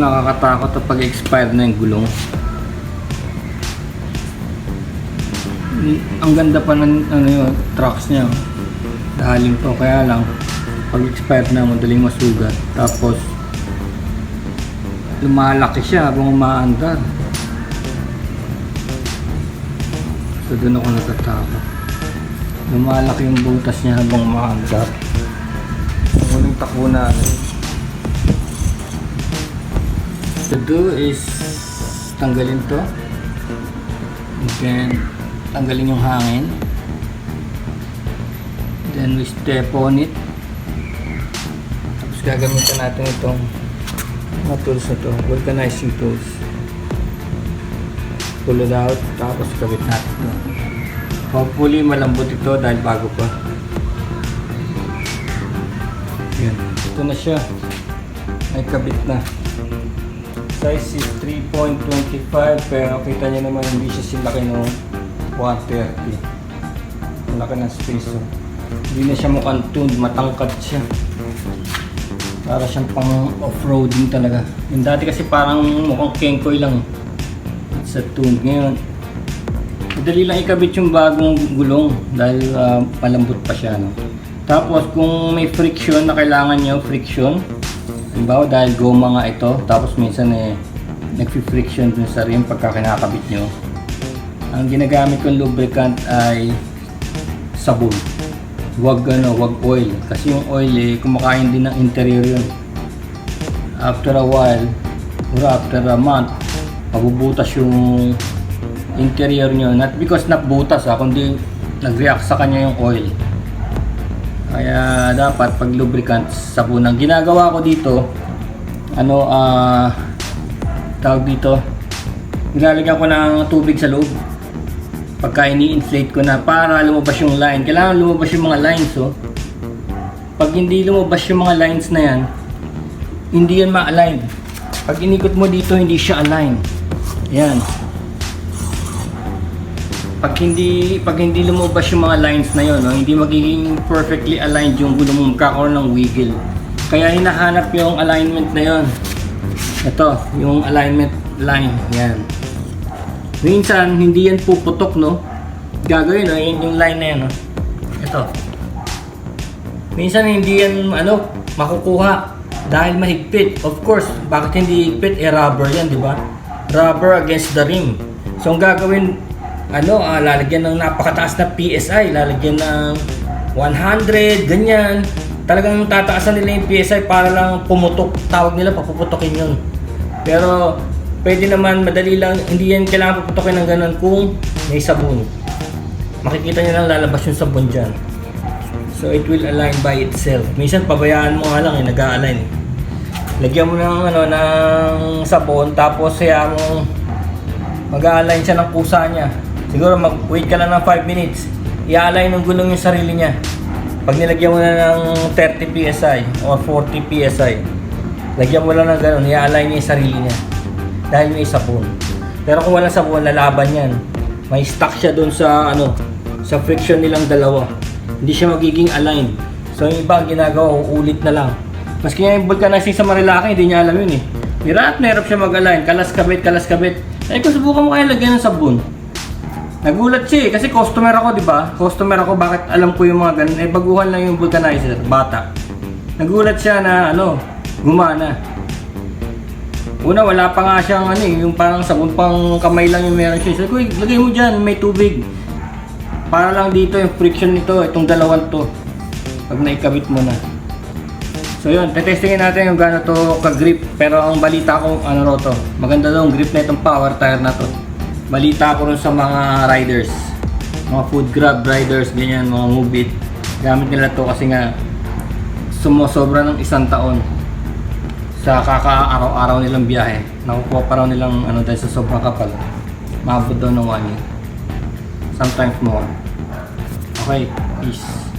nakakatakot pag expire na yung gulong. Ang ganda pa ng ano yun, trucks niya. Dahaling to, kaya lang pag expire na madaling masugat. Tapos lumalaki siya habang umaandar. So doon ako natatakot. Lumalaki yung butas niya habang umaandar. Ang huling takbo natin. To do is tanggalin to. Then tanggalin yung hangin. Then we step on it. Tapos gagamitan natin itong mga tools na to, vulcanizing tools. Pull it out, tapos kabit natin to. Hopefully malambot ito dahil bago pa. Yan. Ito na siya. May kabit na. Size is 3.25 pero kita niyo naman hindi siya silaki ng 130. Malaki ng space. oh. Hindi na siya mukhang tuned, matangkad siya. Para siyang pang off-roading talaga. Yung dati kasi parang mukhang kenkoy lang. It's a tuned. Ngayon, madali lang ikabit yung bagong gulong dahil ah, malambot pa siya. No? Tapos kung may friction na kailangan nyo, friction, halimbawa dahil goma nga ito, tapos minsan eh, nag-friction dun sa rim pagka kinakabit nyo. Ang ginagamit kong lubricant ay sabon. Huwag ano, wag oil. Kasi yung oil eh, kumakain din ng interior yun. After a while, or after a month, mabubutas yung interior nyo. Not because nabutas ha, kundi nag-react sa kanya yung oil. Kaya dapat pag lubricant sabon ginagawa ko dito ano ah tawag dito nilalagyan ko ng tubig sa loob. Pagka ini-inflate ko na para lumabas yung line. Kailangan lumabas yung mga lines oh. Pag hindi lumabas yung mga lines na yan hindi yan ma-align. Pag inikot mo dito hindi siya align. Yan pag hindi pag hindi lumabas yung mga lines na yon, no, hindi magiging perfectly aligned yung gulong mo magkakaroon ng wiggle. Kaya hinahanap yung alignment na yon. Ito, yung alignment line, yan. Minsan hindi yan puputok, no. Gagawin, no, yun yung line na yan, no. Ito. Minsan hindi yan ano, makukuha dahil mahigpit. Of course, bakit hindi higpit? Eh rubber yan, di ba? Rubber against the rim. So ang gagawin ano, ah, lalagyan ng napakataas na PSI, lalagyan ng 100, ganyan. Talagang tataasan nila yung PSI para lang pumutok. Tawag nila, papuputokin yun. Pero, pwede naman, madali lang, hindi yan kailangan puputokin ng ganun kung may sabon. Makikita nyo lang lalabas yung sabon dyan. So, it will align by itself. Minsan, pabayaan mo nga lang, eh, nag-a-align. Lagyan mo ng, ano, ng sabon, tapos hayaan mo mag-align siya ng kusa niya. Siguro mag-wait ka lang ng 5 minutes. I-align ng gulong yung sarili niya. Pag nilagyan mo na ng 30 PSI or 40 PSI, lagyan mo lang ng ganun, i-align niya yung sarili niya. Dahil may sabon. Pero kung walang sabon, lalaban yan. May stuck siya doon sa ano, sa friction nilang dalawa. Hindi siya magiging align. So yung iba ginagawa, uulit na lang. Maski nga yung vulcanizing sa Marilaki, hindi niya alam yun eh. Hirap na hirap siya mag-align. Kalas kabit, kalas kabit. Eh kung subukan mo kaya lagyan ng sabon. Nagulat siya eh, kasi customer ako, di ba? Customer ako, bakit alam ko yung mga ganun? Eh, baguhan lang yung vulcanizer, bata. Nagulat siya na, ano, gumana. Una, wala pa nga siyang, ano eh, yung parang sabon pang kamay lang yung meron siya. Sabi ko, "Uy, lagay mo dyan, may tubig. Para lang dito yung friction nito, itong dalawang to. Pag naikabit mo na. So yun, tetestingin natin yung gano'n to ka-grip. Pero ang balita ko, ano ro to, maganda daw ang grip na itong power tire na to. Balita ko rin sa mga riders, mga food grab riders, ganyan, mga move it. Gamit nila to kasi nga sumusobra ng isang taon sa kaka-araw-araw nilang biyahe. Nakukuha pa raw nilang ano dahil sa sobrang kapal. Maabot daw ng one year. Sometimes more. Okay, peace.